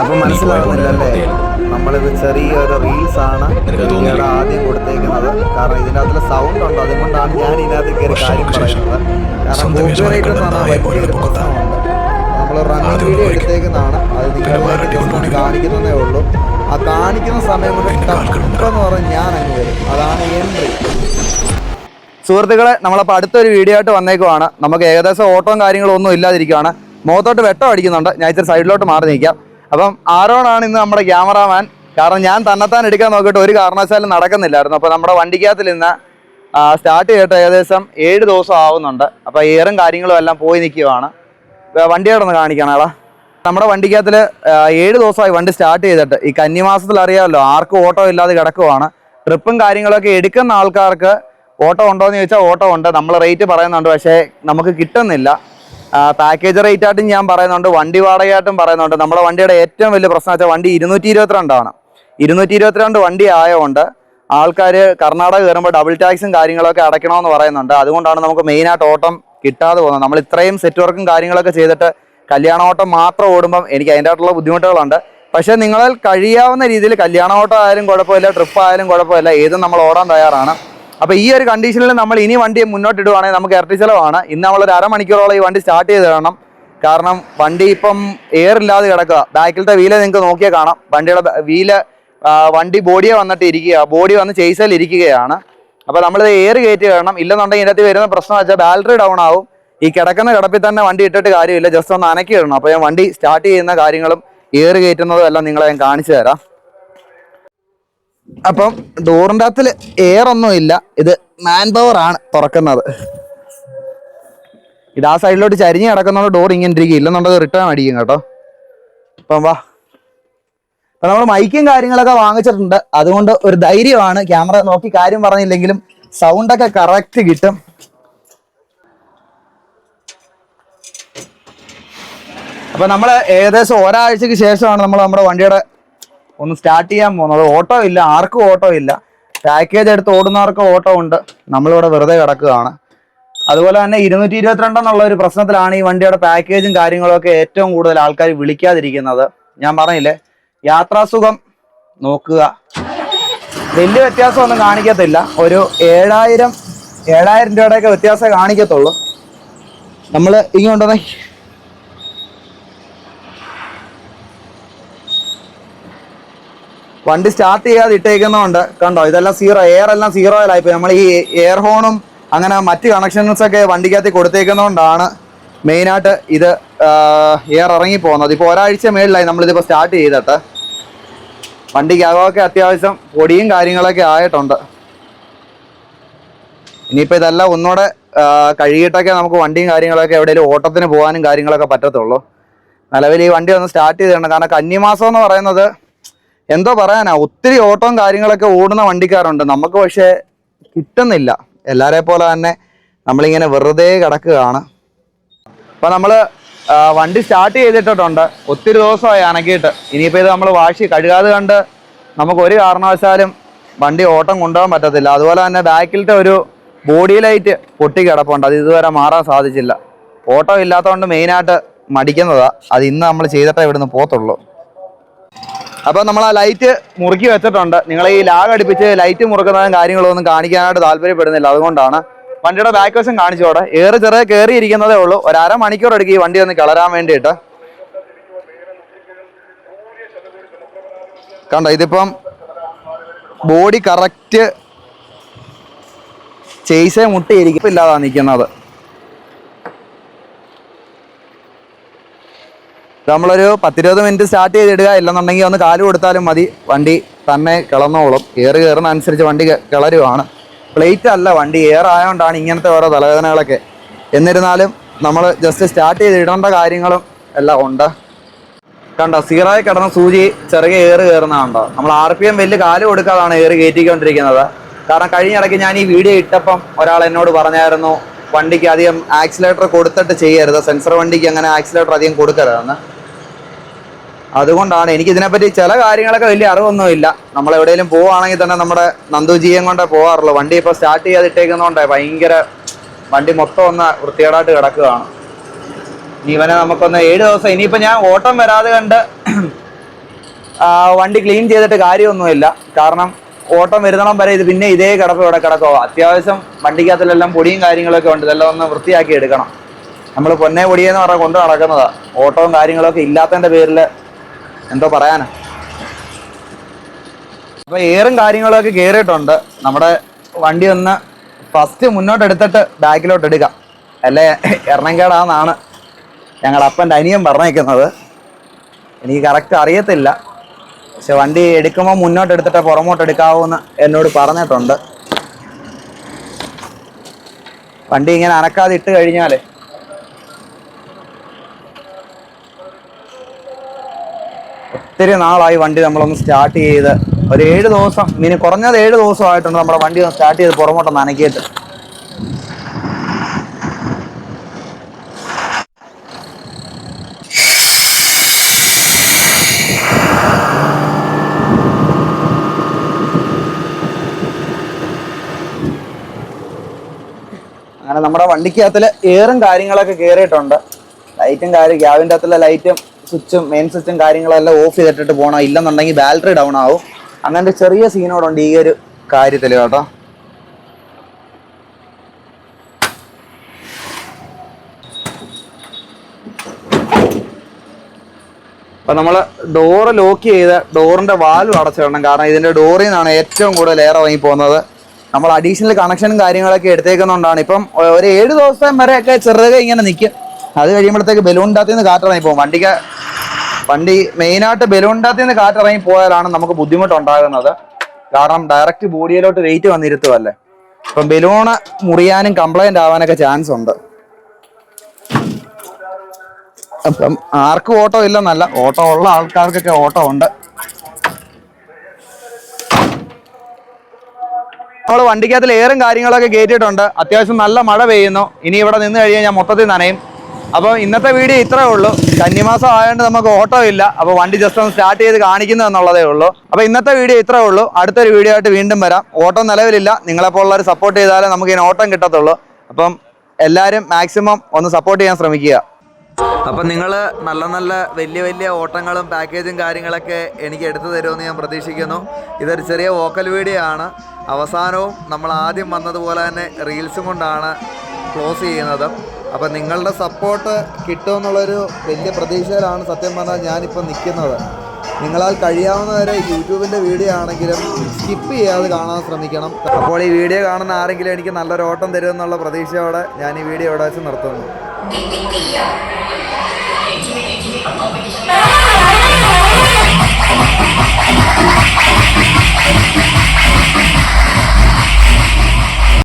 അപ്പൊ മനസ്സിലാവുന്നില്ലല്ലേ? നമ്മളിത് ചെറിയൊരു റീൽസ് ആണ് ഇവിടെ ആദ്യം കൊടുത്തേക്കുന്നത്. കാരണം ഇതിനകത്തുള്ള സൗണ്ട് ഉണ്ട്. അതുകൊണ്ടാണ് ഞാൻ ഇതിനകത്ത് കയറി കാര്യം പറയുന്നത്. കാരണം കോപ്പിറൈറ്റ് നമ്മൾ റണ്ണിങ് വീഡിയോ എടുത്തേക്കുന്നതാണ്. അത് നിങ്ങൾ കാണിക്കുന്നതേ ഉള്ളൂ. ആ കാണിക്കുന്ന സമയം കൊണ്ട് ടക്കെന്ന് പറഞ്ഞ് ഞാൻ അങ്ങ് വരും. അതാണ് എൻട്രി സുഹൃത്തുക്കളെ നമ്മളപ്പോൾ അടുത്തൊരു വീഡിയോ ആയിട്ട് വന്നേക്കുവാണ്. നമുക്ക് ഏകദേശം ഓട്ടവും കാര്യങ്ങളും ഒന്നും ഇല്ലാതിരിക്കുകയാണ് മുഖത്തോട്ട് വെട്ടം അടിക്കുന്നുണ്ട്. ഞാൻ ഇച്ചിരി സൈഡിലോട്ട് മാറി നിൽക്കാം. അപ്പം ആരോണാണ് ഇന്ന് നമ്മുടെ ക്യാമറാമാൻ കാരണം ഞാൻ തന്നെത്താൻ എടുക്കാൻ നോക്കിയിട്ട് ഒരു കാരണവശാലും നടക്കുന്നില്ലായിരുന്നു. അപ്പോൾ നമ്മുടെ വണ്ടിക്കകത്തിൽ നിന്ന് സ്റ്റാർട്ട് ചെയ്തിട്ട് ഏകദേശം ഏഴ് ദിവസം ആവുന്നുണ്ട്. അപ്പോൾ എയറും കാര്യങ്ങളും എല്ലാം പോയി നിൽക്കുവാണ് വണ്ടിയോടൊന്ന് കാണിക്കണം അളാ നമ്മുടെ വണ്ടിക്കകത്തിൽ ഏഴ് ദിവസമായി വണ്ടി സ്റ്റാർട്ട് ചെയ്തിട്ട്. ഈ കന്നിമാസത്തിൽ അറിയാമല്ലോ ആർക്കും ഓട്ടോ ഇല്ലാതെ കിടക്കുവാണ്. ട്രിപ്പും കാര്യങ്ങളൊക്കെ എടുക്കുന്ന ആൾക്കാർക്ക് ഓട്ടോ ഉണ്ടോ എന്ന് ചോദിച്ചാൽ ഓട്ടോ ഉണ്ട്. നമ്മൾ റേറ്റ് പറയുന്നുണ്ട് പക്ഷേ നമുക്ക് കിട്ടുന്നില്ല. പാക്കേജ് റേറ്റ് ആയിട്ടും ഞാൻ പറയുന്നുണ്ട് വണ്ടി വാടകയായിട്ടും പറയുന്നുണ്ട്. നമ്മുടെ വണ്ടിയുടെ ഏറ്റവും വലിയ പ്രശ്നം വെച്ചാൽ വണ്ടി ഇരുന്നൂറ്റി ഇരുപത്തിരണ്ടാണ് ഇരുന്നൂറ്റി ഇരുപത്തിരണ്ട് വണ്ടി ആയതുകൊണ്ട് ആൾക്കാർ കർണാടക കയറുമ്പോൾ ഡബിൾ ടാക്സും കാര്യങ്ങളൊക്കെ അടയ്ക്കണമെന്ന് പറയുന്നുണ്ട്. അതുകൊണ്ടാണ് നമുക്ക് മെയിനായിട്ട് ഓട്ടം കിട്ടാതെ പോകുന്നത്. നമ്മൾ ഇത്രയും സെറ്റ് വർക്കും കാര്യങ്ങളൊക്കെ ചെയ്തിട്ട് കല്യാണ ഓട്ടം മാത്രം ഓടുമ്പം എനിക്ക് അതിന്റെ ആയിട്ടുള്ള ബുദ്ധിമുട്ടുകളുണ്ട്. പക്ഷേ നിങ്ങളാൽ കഴിയാവുന്ന രീതിയിൽ കല്യാണ ഓട്ടം ആയാലും കുഴപ്പമില്ല ട്രിപ്പ് ആയാലും കുഴപ്പമില്ല ഏതും നമ്മൾ ഓടാൻ തയ്യാറാണ്. അപ്പോൾ ഈ ഒരു കണ്ടീഷനിൽ നമ്മൾ ഇനി വണ്ടി മുന്നോട്ട് ഇടുവാണെങ്കിൽ നമുക്ക് ഇരട്ടി ചിലവാണ്. ഇന്ന് നമ്മൾ നമ്മളൊരു അരമണിക്കൂറോളം ഈ വണ്ടി സ്റ്റാർട്ട് ചെയ്ത് തരണം. കാരണം വണ്ടി ഇപ്പം എയർ ഇല്ലാതെ കിടക്കുക. ബാക്കിലത്തെ വീൽ നിങ്ങൾക്ക് നോക്കിയാൽ കാണാം. വണ്ടിയുടെ വീല വണ്ടി ബോഡിയെ വന്നിട്ട് ഇരിക്കുക. ബോഡി വന്ന് ചേസയിൽ ഇരിക്കുകയാണ്. അപ്പോൾ നമ്മൾ എയർ കയറ്റി വേണം ഇല്ലെന്നുണ്ടെങ്കിൽ ഇതിനകത്ത് വരുന്ന പ്രശ്നം വെച്ചാൽ ബാറ്ററി ഡൗൺ ആവും. ഈ കിടക്കുന്ന കിടപ്പിൽ തന്നെ വണ്ടി ഇട്ടിട്ട് കാര്യമില്ല. ജസ്റ്റ് ഒന്ന് അനക്കി ഇടണം അപ്പോൾ ഞാൻ വണ്ടി സ്റ്റാർട്ട് ചെയ്യുന്ന കാര്യങ്ങളും എയർ കയറ്റുന്നതും എല്ലാം നിങ്ങളെ ഞാൻ കാണിച്ചു തരാം. അപ്പം ഡോറിന്റെ അകത്തിൽ എയർ ഒന്നും ഇല്ല. ഇത് മാൻ പവർ ആണ് തുറക്കുന്നത്. ഇത് ആ സൈഡിലോട്ട് ചരിഞ്ഞ് കിടക്കുന്നതുകൊണ്ട് ഡോർ ഇങ്ങനെ ഇരിക്കും. ഇല്ലെന്നുണ്ടെങ്കിൽ റിട്ടേൺ അടിക്കും കേട്ടോ. അപ്പം വാ. അപ്പം നമ്മൾ മൈക്കും കാര്യങ്ങളൊക്കെ വാങ്ങിച്ചിട്ടുണ്ട്. അതുകൊണ്ട് ഒരു ധൈര്യമാണ്. ക്യാമറ നോക്കി കാര്യം പറഞ്ഞില്ലെങ്കിലും സൗണ്ടൊക്കെ കറക്റ്റ് കിട്ടും. അപ്പം നമ്മൾ ഏകദേശം ഒരാഴ്ചക്ക് ശേഷമാണ് നമ്മൾ നമ്മുടെ വണ്ടിയുടെ ഒന്ന് സ്റ്റാർട്ട് ചെയ്യാൻ പോകുന്നത് ഓട്ടോ ഇല്ല ആർക്കും ഓട്ടോ ഇല്ല. പാക്കേജ് എടുത്ത് ഓടുന്നവർക്ക് ഓട്ടോ ഉണ്ട്. നമ്മളിവിടെ വെറുതെ കിടക്കുകയാണ്. അതുപോലെ തന്നെ ഇരുന്നൂറ്റി ഇരുപത്തിരണ്ട് എന്നുള്ള ഒരു പ്രശ്നത്തിലാണ് ഈ വണ്ടിയുടെ പാക്കേജും കാര്യങ്ങളൊക്കെ ഏറ്റവും കൂടുതൽ ആൾക്കാർ വിളിക്കാതിരിക്കുന്നത്. ഞാൻ പറഞ്ഞില്ലേ യാത്രാസുഖം നോക്കുക. വലിയ വ്യത്യാസമൊന്നും കാണിക്കത്തില്ല. ഒരു ഏഴായിരം ഏഴായിരം രൂപയുടെയൊക്കെ വ്യത്യാസമേ കാണിക്കത്തുള്ളൂ. നമ്മൾ ഇങ്ങോട്ടൊന്ന് വണ്ടി സ്റ്റാർട്ട് ചെയ്യാതെ ഇട്ടേക്കുന്നതുകൊണ്ട് കണ്ടോ ഇതെല്ലാം സീറോ എയർ എല്ലാം സീറോ സീറോയിലായിപ്പോയി നമ്മൾ ഈ എയർ ഹോണും അങ്ങനെ മറ്റ് കണക്ഷൻസ് ഒക്കെ വണ്ടിക്കകത്ത് കൊടുത്തേക്കുന്നതുകൊണ്ടാണ് മെയിനായിട്ട് ഇത് എയർ ഇറങ്ങി പോകുന്നത് ഇപ്പോൾ ഒരാഴ്ച മേളിലായി നമ്മളിതിപ്പോൾ സ്റ്റാർട്ട് ചെയ്തിട്ട്. വണ്ടിക്ക് അകമൊക്കെ അത്യാവശ്യം പൊടിയും കാര്യങ്ങളൊക്കെ ആയിട്ടുണ്ട്. ഇനിയിപ്പോൾ ഇതെല്ലാം ഒന്നുകൂടെ കഴുകിയിട്ടൊക്കെ നമുക്ക് വണ്ടിയും കാര്യങ്ങളൊക്കെ എവിടെയെങ്കിലും ഓട്ടത്തിന് പോകാനും കാര്യങ്ങളൊക്കെ പറ്റത്തുള്ളൂ. നിലവിൽ ഈ വണ്ടി ഒന്ന് സ്റ്റാർട്ട് ചെയ്തിട്ടുണ്ട്. കാരണം കന്നിമാസം എന്ന് പറയുന്നത് എന്തോ പറയാനാ? ഒത്തിരി ഓട്ടവും കാര്യങ്ങളൊക്കെ ഓടുന്ന വണ്ടിക്കാരുണ്ട്. നമുക്ക് പക്ഷേ കിട്ടുന്നില്ല. എല്ലാരെ പോലെ തന്നെ നമ്മളിങ്ങനെ വെറുതെ കിടക്കുകയാണ്. അപ്പൊ നമ്മൾ വണ്ടി സ്റ്റാർട്ട് ചെയ്തിട്ടുണ്ട് ഒത്തിരി ദിവസമായി അനക്കിയിട്ട്. ഇനിയിപ്പോ ഇത് നമ്മൾ വാശി കഴുകാതെ കണ്ട് നമുക്ക് ഒരു കാരണവശാലും വണ്ടി ഓട്ടം കൊണ്ടുപോകാൻ പറ്റത്തില്ല. അതുപോലെ തന്നെ ബാക്കിലത്തെ ഒരു ബോഡി ലൈറ്റ് പൊട്ടി കിടപ്പുണ്ട്. അത് ഇതുവരെ മാറാൻ സാധിച്ചില്ല. ഓട്ടം ഇല്ലാത്തതുകൊണ്ട് മെയിനായിട്ട് മടിക്കുന്നതാ. അത് ഇന്ന് നമ്മൾ ചെയ്തിട്ടേ ഇവിടുന്ന് പോത്തുള്ളൂ അപ്പൊ നമ്മൾ ആ ലൈറ്റ് മുറുക്കി വെച്ചിട്ടുണ്ട്. നിങ്ങൾ ഈ ലാഗ് അടുപ്പിച്ച് ലൈറ്റ് മുറുക്കുന്നതും കാര്യങ്ങളും ഒന്നും കാണിക്കാനായിട്ട് താല്പര്യപ്പെടുന്നില്ല. അതുകൊണ്ടാണ് വണ്ടിയുടെ ബാക്ക് വശം കാണിച്ചോടെ ഏറ് ചെറിയ കയറിയിരിക്കുന്നതേ ഉള്ളൂ. ഒരു അര മണിക്കൂർ എടുക്കും ഈ വണ്ടി ഒന്ന് കളരാൻ വേണ്ടിയിട്ട്. കണ്ടോ ഇതിപ്പം ബോഡി കറക്റ്റ് ചേസേ മുട്ടിയിരിക്കും ഇല്ലാതാണ് നിൽക്കുന്നത്. നമ്മളൊരു പത്തിരുപത് മിനിറ്റ് സ്റ്റാർട്ട് ചെയ്തിടുക. ഇല്ലെന്നുണ്ടെങ്കിൽ ഒന്ന് കാൽ കൊടുത്താലും മതി. വണ്ടി തന്നെ കിളന്നോളും. ഏറ് കയറുന്ന അനുസരിച്ച് വണ്ടി കിളരുവാണ്. പ്ലേറ്റ് അല്ല വണ്ടി എയർ ആയതുകൊണ്ടാണ് ഇങ്ങനത്തെ ഓരോ തലവേദനകളൊക്കെ. എന്നിരുന്നാലും നമ്മൾ ജസ്റ്റ് സ്റ്റാർട്ട് ചെയ്ത് ഇടേണ്ട കാര്യങ്ങളും എല്ലാം ഉണ്ട്. കണ്ടോ സീറായി കിടന്ന സൂചി ചെറിയ ഏറ് കയറുന്നതാണ്ടോ നമ്മൾ ആർ പി എം വലിയ കാൽ കൊടുക്കാതാണ് ഏറ് കയറ്റിക്കൊണ്ടിരിക്കുന്നത്. കാരണം കഴിഞ്ഞ ഇടയ്ക്ക് ഞാൻ ഈ വീഡിയോ ഇട്ടപ്പം ഒരാൾ എന്നോട് പറഞ്ഞായിരുന്നു വണ്ടിക്ക് അധികം ആക്സിലേറ്റർ കൊടുത്തിട്ട് ചെയ്യരുത്. സെൻസർ വണ്ടിക്ക് അങ്ങനെ ആക്സിലേറ്റർ അധികം കൊടുക്കരുതെന്ന്. അതുകൊണ്ടാണ് എനിക്ക് ഇതിനെപ്പറ്റി ചില കാര്യങ്ങളൊക്കെ വലിയ അറിവൊന്നുമില്ല. നമ്മൾ എവിടെയെങ്കിലും പോവുകയാണെങ്കിൽ തന്നെ നമ്മുടെ നന്ദുജിയും കൊണ്ടേ പോകാറുള്ളൂ. വണ്ടി ഇപ്പോൾ സ്റ്റാർട്ട് ചെയ്യാതിട്ടേക്കുന്നതുകൊണ്ടേ ഭയങ്കര വണ്ടി മൊത്തം ഒന്ന് വൃത്തികേടായിട്ട് കിടക്കുകയാണ്. ഇവനെ നമുക്കൊന്ന് ഏഴ് ദിവസം ഇനിയിപ്പോൾ ഞാൻ ഓട്ടം വരാതെ കണ്ട് വണ്ടി ക്ലീൻ ചെയ്തിട്ട് കാര്യമൊന്നുമില്ല. കാരണം ഓട്ടം വരുന്നണം വരെ ഇത് പിന്നെ ഇതേ കിടപ്പ് ഇവിടെ കിടക്കുക അത്യാവശ്യം വണ്ടിക്കകത്തിലെല്ലാം പൊടിയും കാര്യങ്ങളൊക്കെ ഉണ്ട്. ഇതെല്ലാം ഒന്ന് വൃത്തിയാക്കി എടുക്കണം. നമ്മൾ പൊന്നെ പൊടിയെന്ന് പറഞ്ഞാൽ കൊണ്ട് നടക്കുന്നതാണ് ഓട്ടവും കാര്യങ്ങളൊക്കെ ഇല്ലാത്തതിന്റെ പേരിൽ എന്തോ പറയാനാ? അപ്പൊ എയറും കാര്യങ്ങളൊക്കെ കയറിയിട്ടുണ്ട് നമ്മുടെ വണ്ടി ഒന്ന് ഫസ്റ്റ് മുന്നോട്ട് എടുത്തിട്ട് ബാക്കിലോട്ട് എടുക്കാം അല്ലേ? എറണാകുളാന്നാണ് ഞങ്ങളുടെ അപ്പന്റെ അനിയൻ പറഞ്ഞേക്കുന്നത്. എനിക്ക് കറക്റ്റ് അറിയത്തില്ല. പക്ഷെ വണ്ടി എടുക്കുമ്പോൾ മുന്നോട്ട് എടുത്തിട്ട് പുറമോട്ട് എടുക്കാവൂന്ന് എന്നോട് പറഞ്ഞിട്ടുണ്ട്. വണ്ടി ഇങ്ങനെ അനക്കാതെ ഇട്ട് കഴിഞ്ഞാലേ ഒത്തിരി നാളായി വണ്ടി നമ്മളൊന്ന് സ്റ്റാർട്ട് ചെയ്ത്. ഒരു ഏഴ് ദിവസം ഇനി കുറഞ്ഞത് ഏഴ് ദിവസമായിട്ടുണ്ട് നമ്മുടെ വണ്ടി ഒന്ന് സ്റ്റാർട്ട് ചെയ്ത് പുറമോട്ട് നനക്കിയിട്ട് അങ്ങനെ നമ്മുടെ വണ്ടിക്കകത്തിൽ എയറും കാര്യങ്ങളൊക്കെ കയറിയിട്ടുണ്ട് ലൈറ്റും കാര്യം ക്യാബിന്റെ അകത്തുള്ള ലൈറ്റും സ്വിച്ചും മെയിൻ സ്വിച്ചും കാര്യങ്ങളെല്ലാം ഓഫ് ചെയ്തിട്ടിട്ട് പോകണം ഇല്ലെന്നുണ്ടെങ്കിൽ ബാറ്ററി ഡൗൺ ആവും. അങ്ങനത്തെ ചെറിയ സീനോടുണ്ട് ഈ ഒരു കാര്യത്തിൽ കേട്ടോ. അപ്പൊ നമ്മൾ ഡോറ് ലോക്ക് ചെയ്ത് ഡോറിന്റെ വാൽവ് അടച്ചിടണം കാരണം ഇതിന്റെ ഡോറിൽ നിന്നാണ് ഏറ്റവും കൂടുതൽ എയർ ഇറങ്ങി പോകുന്നത്. നമ്മൾ അഡീഷണൽ കണക്ഷനും കാര്യങ്ങളൊക്കെ എടുത്തേക്കുന്നതുകൊണ്ടാണ് ഇപ്പം ഒരു ഏഴ് ദിവസം വരെയൊക്കെ ചെറുതൊക്കെ ഇങ്ങനെ നിൽക്കും അത് കഴിയുമ്പോഴത്തേക്ക് ബലൂണിന്റെ അകത്ത് നിന്ന് കാറ്റിറങ്ങി പോകും. വണ്ടിക്ക് വണ്ടി മെയിനായിട്ട് ബലൂണിന്റെ നിന്ന് കാറ്റിറങ്ങി പോയാലാണ് നമുക്ക് ബുദ്ധിമുട്ടുണ്ടാകുന്നത്. കാരണം ഡയറക്റ്റ് ബോഡിയിലോട്ട് വെയിറ്റ് വന്നിരുത്തുമല്ലേ അപ്പം ബലൂണ് മുറിയാനും കംപ്ലൈന്റ് ആവാനൊക്കെ ചാൻസ് ഉണ്ട്. അപ്പം ആർക്കും ഓട്ടോ ഇല്ലെന്നല്ല ഓട്ടോ ഉള്ള ആൾക്കാർക്കൊക്കെ ഓട്ടോ ഉണ്ട്. നമ്മൾ വണ്ടിക്കകത്തിൽ എയറും കാര്യങ്ങളൊക്കെ കയറ്റിയിട്ടുണ്ട് അത്യാവശ്യം നല്ല മഴ പെയ്യുന്നു. ഇനി ഇവിടെ നിന്ന് കഴിഞ്ഞാൽ മൊത്തത്തിൽ നനയും. അപ്പോൾ ഇന്നത്തെ വീഡിയോ ഇത്രേ ഉള്ളൂ. കന്നിമാസം ആയതുകൊണ്ട് നമുക്ക് ഓട്ടോ ഇല്ല. അപ്പോൾ വണ്ടി ജസ്റ്റ് ഒന്ന് സ്റ്റാർട്ട് ചെയ്ത് കാണിക്കുന്നു എന്നുള്ളതേ ഉള്ളൂ. അപ്പോൾ ഇന്നത്തെ വീഡിയോ ഇത്രേ ഉള്ളൂ. അടുത്തൊരു വീഡിയോ ആയിട്ട് വീണ്ടും വരാം. ഓട്ടോ നിലവിലില്ല. നിങ്ങളെപ്പോലുള്ളവർ സപ്പോർട്ട് ചെയ്താലേ നമുക്ക് ഇതിന് ഓട്ടം കിട്ടത്തുള്ളൂ. അപ്പം എല്ലാവരും മാക്സിമം ഒന്ന് സപ്പോർട്ട് ചെയ്യാൻ ശ്രമിക്കുക. അപ്പം നിങ്ങൾ നല്ല നല്ല വലിയ വലിയ ഓട്ടങ്ങളും പാക്കേജും കാര്യങ്ങളൊക്കെ എനിക്ക് എടുത്തു തരുമെന്ന് ഞാൻ പ്രതീക്ഷിക്കുന്നു. ഇതൊരു ചെറിയ വോക്കൽ വീഡിയോ ആണ്. അവസാനവും നമ്മൾ ആദ്യം വന്നതുപോലെ തന്നെ റീൽസും കൊണ്ടാണ് ക്ലോസ് ചെയ്യുന്നത്. അപ്പോൾ നിങ്ങളുടെ സപ്പോർട്ട് കിട്ടുമെന്നുള്ളൊരു വലിയ പ്രതീക്ഷയിലാണ് സത്യം പറഞ്ഞാൽ ഞാനിപ്പോൾ നിൽക്കുന്നത്. നിങ്ങളാൽ കഴിയാവുന്നവരെ യൂട്യൂബിന്റെ വീഡിയോ ആണെങ്കിലും സ്കിപ്പ് ചെയ്യാതെ കാണാൻ ശ്രമിക്കണം. അപ്പോൾ ഈ വീഡിയോ കാണുന്ന ആരെങ്കിലും എനിക്ക് നല്ലൊരു ഓട്ടം തരുമെന്നുള്ള പ്രതീക്ഷയോടെ ഞാൻ ഈ വീഡിയോ ഇവിടെ വെച്ച് നിർത്തുന്നു.